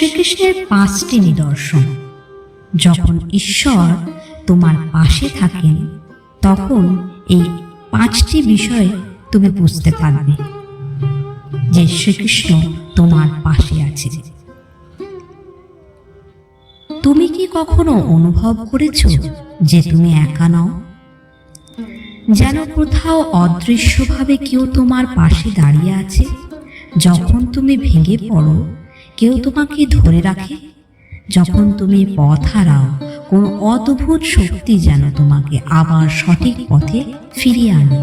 শ্রীকৃষ্ণের পাঁচটি নিদর্শন। যখন ঈশ্বর তোমার পাশে থাকেন, তখন এই পাঁচটি বিষয় তুমি বুঝতে পারবে যে শ্রীকৃষ্ণ তোমার পাশে আছে। তুমি কি কখনো অনুভব করেছ যে তুমি একা নও? যেন কোথাও অদৃশ্যভাবে কেউ তোমার পাশে দাঁড়িয়ে আছে, যখন তুমি ভেঙে পড়ো কেউ তোমাকে ধরে রাখে? যখন তুমি পথ হারাও, কোনো অদ্ভুত শক্তি যেন তোমাকে আবার সঠিক পথে ফিরিয়ে আনে।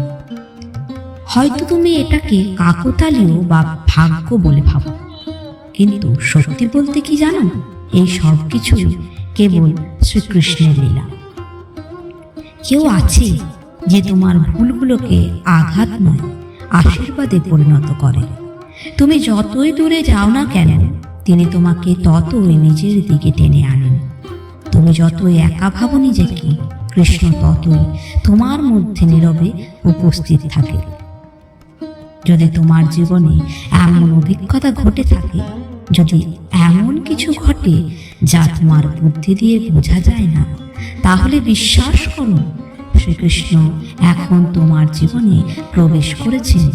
হয়তো তুমি এটাকে কাকতালীয় বা ভাগ্য বলে ভাবো। কিন্তু সত্যি বলতে কি জানো? এই সব কিছু কেবল শ্রীকৃষ্ণের লীলা। কেউ আছে যে তোমার ভুলগুলোকে আঘাত নয়, আশীর্বাদে পরিণত করে। তুমি যতই দূরে যাও না কেন তিনি তোমাকে ততই নিজের দিকে টেনে আনেন। তুমি যতই একা ভাবো নিজেকে, কৃষ্ণ ততই তোমার মধ্যে নীরবে উপস্থিত থাকে। যদি তোমার জীবনে এমন অভিজ্ঞতা ঘটে থাকে, যদি এমন কিছু ঘটে যা তোমার বুদ্ধি দিয়ে বোঝা যায় না, তাহলে বিশ্বাস করো, শ্রীকৃষ্ণ এখন তোমার জীবনে প্রবেশ করেছেন।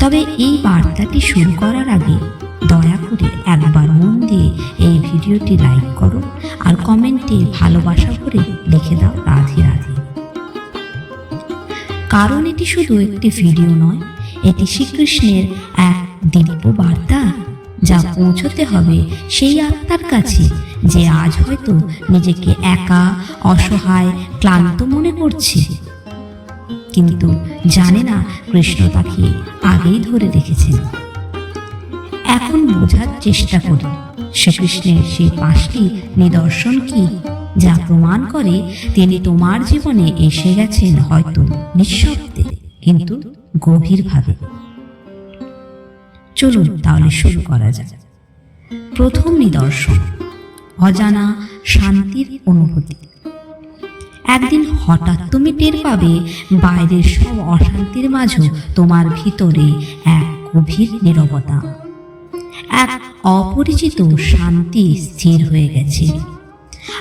তবে এই বার্তাটি শুরু করার আগে দয়া করে একবার মন দিয়ে এই ভিডিওটি লাইক করো আর কমেন্টে ভালোবাসা করে লিখে দাও রাধে রাধে। কারণ এটি শুধু একটি ভিডিও নয়, এটি শ্রীকৃষ্ণের এক দিব্য বার্তা যা পৌঁছতে হবে সেই আত্মার কাছে যে আজ হয়তো নিজেকে একা, অসহায়, ক্লান্ত মনে করছে। কিন্তু জানে না কৃষ্ণ তাকে আগেই ধরে রেখেছেন। এখন বোঝার চেষ্টা করি। শ্রীকৃষ্ণের সেই পাঁচটি নিদর্শন কি, যা প্রমাণ করে তিনি তোমার জীবনে এসে গেছেন হয়তো নিঃশব্দে, কিন্তু গভীরভাবে। চলুন তাহলে শুরু করা যাক। প্রথম নিদর্শন, অজানা শান্তির অনুভূতি। একদিন হঠাৎ তুমি টের পাবে, বাইরের সব অশান্তির মাঝেও তোমার ভিতরে এক গভীর নীরবতা। এক অপরিচিত শান্তি স্থির হয়ে গেছে।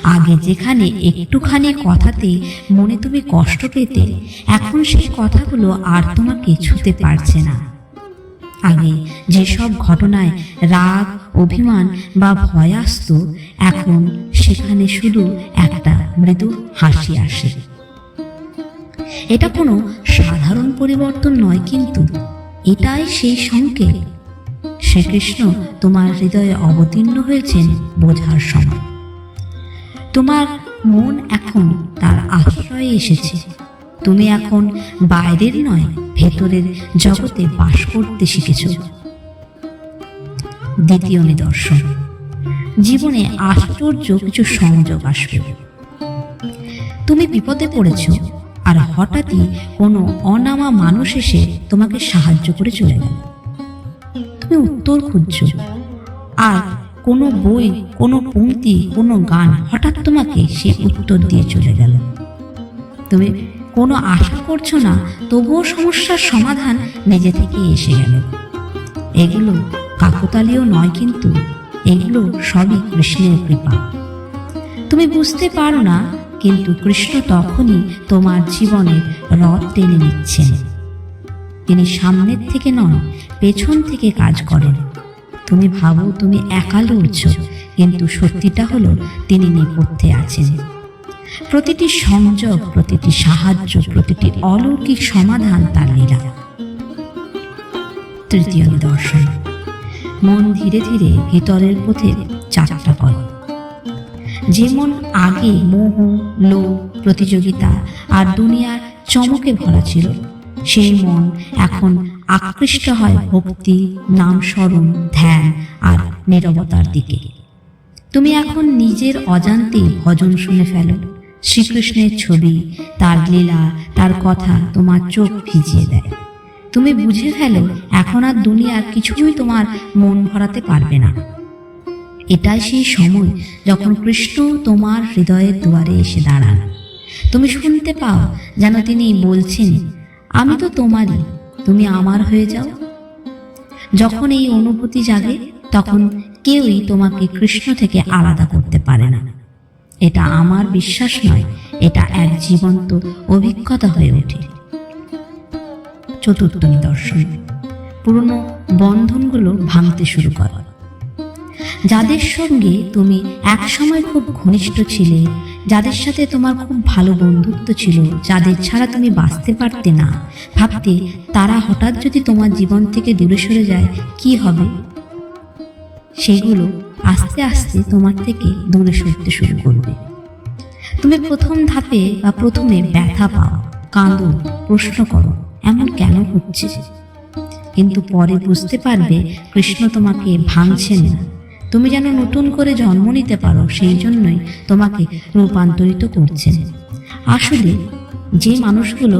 আগে যেখানে একটুখানি কথাতে মনে তুমি কষ্ট পেতে, এখন সেই কথাগুলো আর তোমাকে ছুতে পারছে না। আগে যেসব ঘটনায় রাগ, অভিমান বা ভয় আসতো, এখন সেখানে শুধু একটা মৃদু হাসি আসে। এটা কোনো সাধারণ পরিবর্তন নয় কিন্তু, এটাই সেই সংকেত। শ্রীকৃষ্ণ তোমার হৃদয়ে অবতীর্ণ হয়েছেন বোঝার সময়। তোমার মন এখন তার আশ্রয়ে এসেছে। তুমি এখন বাইরের নয়, ভেতরের জগতে বাস করতে শিখেছ। দ্বিতীয় নিদর্শন, জীবনে আশ্চর্য কিছু সংযোগ আসবে। তুমি বিপদে পড়েছ আর হঠাৎই কোনো অনামা মানুষ এসে তোমাকে সাহায্য করে চলে গেল। তুমি উত্তর খুঁজছ? আর কোনো বই, কোনো পংক্তি কোনো গান হঠাৎ তোমাকে সে উত্তর দিয়ে চলে গেল। তুমি কোনো আশা করছ না, তবুও সমস্যার সমাধান নিজে থেকে এসে গেল। এগুলো কাকতালীয় নয় কিন্তু, এগুলো সবই কৃষ্ণের কৃপা। তুমি বুঝতে পারো না, কিন্তু কৃষ্ণ তখনই তোমার জীবনের রথ টেনে নিচ্ছেন। তিনি সামনের থেকে নয় পেছন থেকে কাজ করেন। তুমি ভাবো তুমি একা লড়ছ কিন্তু সত্যিটা হলো তিনি নেপথ্যে আছেন। প্রতিটি সংযোগ, প্রতিটি সাহায্য, প্রতিটি অলৌকিক সমাধান তার লীলা। তৃতীয় নিদর্শন মন ধীরে ধীরে ভিতরের পথে যাত্রা করে। যেমন আগে মোহ, লোভ, প্রতিযোগিতা আর দুনিয়ার চমকে ভরা ছিল সেই মন এখন আকৃষ্ট হয় ভক্তি, নাম স্মরণ, ধ্যান আর নীরবতার দিকে। তুমি এখন নিজের অজান্তে ভজন শুনে ফেলো। শ্রীকৃষ্ণের ছবি, তার লীলা, তার কথা তোমার চোখ ভিজিয়ে দেয়। তুমি বুঝে ফেলো, এখন আর দুনিয়ার কিছুই তোমার মন ভরাতে পারবে না। এটাই সেই সময় যখন কৃষ্ণ তোমার হৃদয়ের দুয়ারে এসে দাঁড়ান। তুমি শুনতে পাও যেন তিনি বলছেন আমি তো তোমারই, তুমি আমার হয়ে যাও। যখন এই অনুভূতি জাগে, তখন কেউই তোমাকে কৃষ্ণ থেকে আলাদা করতে পারে না। এটা আমার বিশ্বাস নয়, এটা এক জীবন্ত অভিজ্ঞতা হয়ে ওঠে। চতুর্থ নিদর্শন, পুরনো বন্ধনগুলো ভাঙতে শুরু করো। যাদের সঙ্গে তুমি একসময় খুব ঘনিষ্ঠ ছিলে যাদের সাথে তোমার খুব ভালো বন্ধুত্ব ছিল, যাদের ছাড়া তুমি বাঁচতে পারতে না, ভাবতে তারা হঠাৎ যদি তোমার জীবন থেকে দূরে সরে যায়, কি হবে? সেগুলো আস্তে আস্তে তোমার থেকে দূরে সরতে শুরু করবে। তুমি প্রথম ধাপে বা প্রথমে ব্যথা পাও, কাঁদো, প্রশ্ন করো, এমন কেন হচ্ছে? কিন্তু পরে বুঝতে পারবে কৃষ্ণ তোমাকে ভাঙছেন না। তুমি যেন নতুন করে জন্ম নিতে পারো, সেই জন্যই তোমাকে রূপান্তরিত করছেন আসলে, যে মানুষগুলো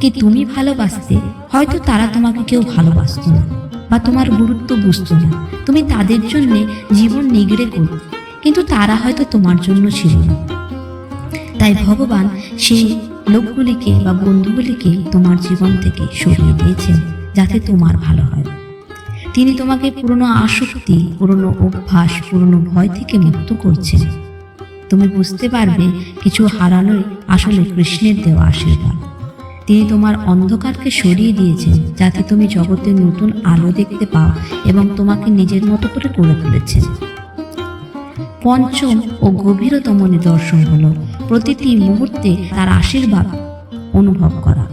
কি তুমি ভালোবাসতে, হয়তো তারা তোমাকে কেউ ভালোবাসত না বা তোমার গুরুত্ব বুঝতো না। তুমি তাদের জন্য জীবন নিগড়ে করতে কিন্তু তারা হয়তো তোমার জন্য ছিল না। তাই ভগবান সেই লোকগুলিকে বা বন্ধুগুলিকে তোমার জীবন থেকে সরিয়ে দিয়েছেন, যাতে তোমার ভালো হয়। তিনি তোমাকে পুরনো আসক্তি, পুরনো অভ্যাস, পুরনো ভয় থেকে মুক্ত করছেন। তুমি বুঝতে পারবে কিছু হারানোই আসলে কৃষ্ণের দেওয়া আশীর্বাদ। তিনি তোমার অন্ধকারকে সরিয়ে দিয়েছেন, যাতে তুমি জগতের নতুন আলো দেখতে পাও এবং তোমাকে নিজের মতো করে করে তুলেছেন। পঞ্চম ও গভীরতম নিদর্শন হল প্রতিটি মুহূর্তে তার আশীর্বাদ অনুভব করা।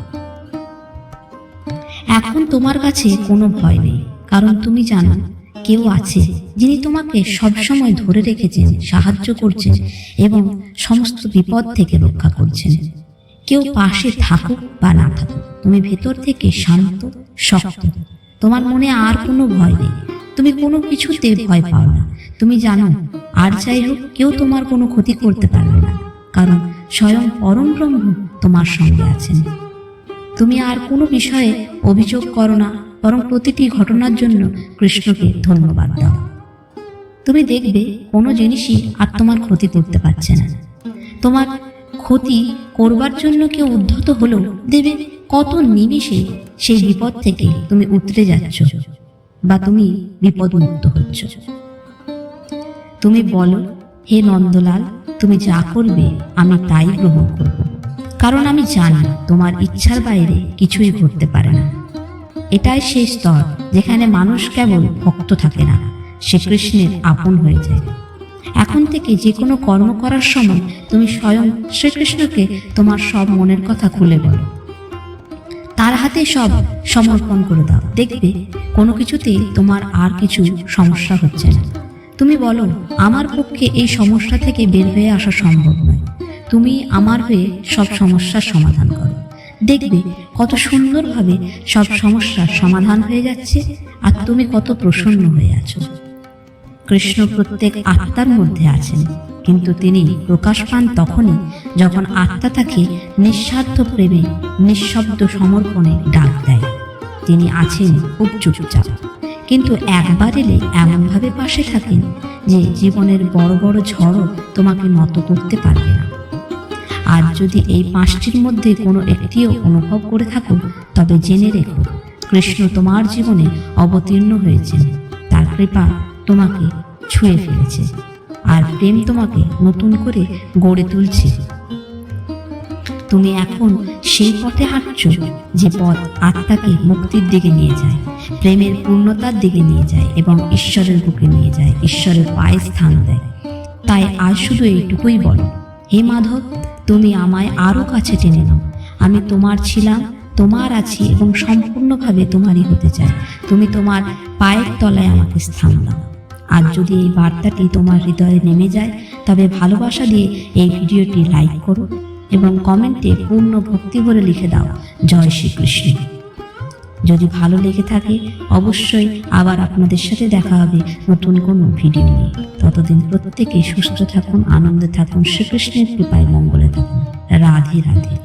এখন তোমার কাছে কোনো ভয় নেই। কারণ তুমি জানো, কেউ আছে যিনি তোমাকে সবসময় ধরে রেখেছেন, সাহায্য করছেন এবং সমস্ত বিপদ থেকে রক্ষা করছেন। কেউ পাশে থাকুক বা না থাকুক, তুমি ভেতর থেকে শান্ত, শক্ত। তোমার মনে আর কোনো ভয় নেই। তুমি কোনো কিছুতে ভয় পাও না। তুমি জানো, আর যাই হোক, কেউ তোমার কোনো ক্ষতি করতে পারবে না, কারণ স্বয়ং পরম ব্রহ্ম তোমার সঙ্গে আছেন। তুমি আর কোনো বিষয়ে অভিযোগ করো না। বরং প্রতিটি ঘটনার জন্য কৃষ্ণকে ধন্যবাদ দাও। তুমি দেখবে কোনো জিনিসই আর তোমার ক্ষতি করতে পারছে না। তোমার ক্ষতি করবার জন্য কেউ উদ্ধত হলেও দেবে কত নিমিষে সেই বিপদ থেকে তুমি উতরে যাচ্ছ বা তুমি বিপদমুক্ত হচ্ছ। তুমি বলো, হে নন্দলাল, তুমি যা করবে, আমি তাই গ্রহণ করব। কারণ আমি জানি তোমার ইচ্ছার বাইরে কিছুই ঘটতে পারে না। এটাই সেই স্তর যেখানে মানুষ কেবল ভক্ত থাকে না, সে কৃষ্ণের আপন হয়ে যায়। এখন থেকে যে কোনো কর্ম করার সময় তুমি স্বয়ং শ্রীকৃষ্ণকে তোমার সব মনের কথা খুলে বলো। তার হাতে সব সমর্পণ করে দাও। দেখবে কোনো কিছুতেই তোমার আর কিছু সমস্যা হচ্ছে না। তুমি বলো, আমার পক্ষে এই সমস্যা থেকে বের হয়ে আসা সম্ভব নয়। তুমি আমার হয়ে সব সমস্যার সমাধান করো। দেখবে কত সুন্দরভাবে সব সমস্যার সমাধান হয়ে যাচ্ছে আর তুমি কত প্রসন্ন হয়ে আছো। কৃষ্ণ প্রত্যেক আত্মার মধ্যে আছেন, কিন্তু তিনি প্রকাশ পান তখনই যখন আত্মা তাকে নিঃস্বার্থ প্রেমে, নিঃশব্দ সমর্পণে ডাক দেয়। তিনি আছেন খুব চুপচাপ, কিন্তু একবার এলে এমনভাবে পাশে থাকেন যে জীবনের বড় বড় ঝড়ও তোমাকে নত করতে পারবে না। আর যদি এই পাঁচটির মধ্যে কোনো একটিও অনুভব করে থাকো তবে জেনে রেখো, কৃষ্ণ তোমার জীবনে অবতীর্ণ হয়েছেন তার কৃপা তোমাকে ছুঁয়ে ফেলেছে আর প্রেম তোমাকে নতুন করে গড়ে তুলছে। তুমি এখন সেই পথে হাঁটছ যে পথ আত্মাকে মুক্তির দিকে নিয়ে যায়, প্রেমের পূর্ণতার দিকে নিয়ে যায় এবং ঈশ্বরের বুকে নিয়ে যায়, ঈশ্বরের পায়ে স্থান দেয়। তাই আজ শুধু এইটুকুই বলো। হে মাধব তুমি আমায় আরও কাছে টেনে নাও। আমি তোমার ছিলাম, তোমার আছি এবং সম্পূর্ণভাবে তোমারই হতে চাই। তুমি তোমার পায়ের তলায় আমাকে স্থান দাও। আর যদি এই বার্তাটি তোমার হৃদয়ে নেমে যায়, তবে ভালোবাসা দিয়ে এই ভিডিওটি লাইক করো এবং কমেন্টে পূর্ণ ভক্তি ভরে লিখে দাও। জয় শ্রীকৃষ্ণ। যদি ভালো লেগে থাকে, অবশ্যই আবার আপনাদের সাথে দেখা হবে নতুন কোনো ভিডিও নিয়ে। ততদিন প্রত্যেকে সুস্থ থাকুন, আনন্দে থাকুন, শ্রীকৃষ্ণের কৃপায় মঙ্গলে থাকুন। রাধে রাধে।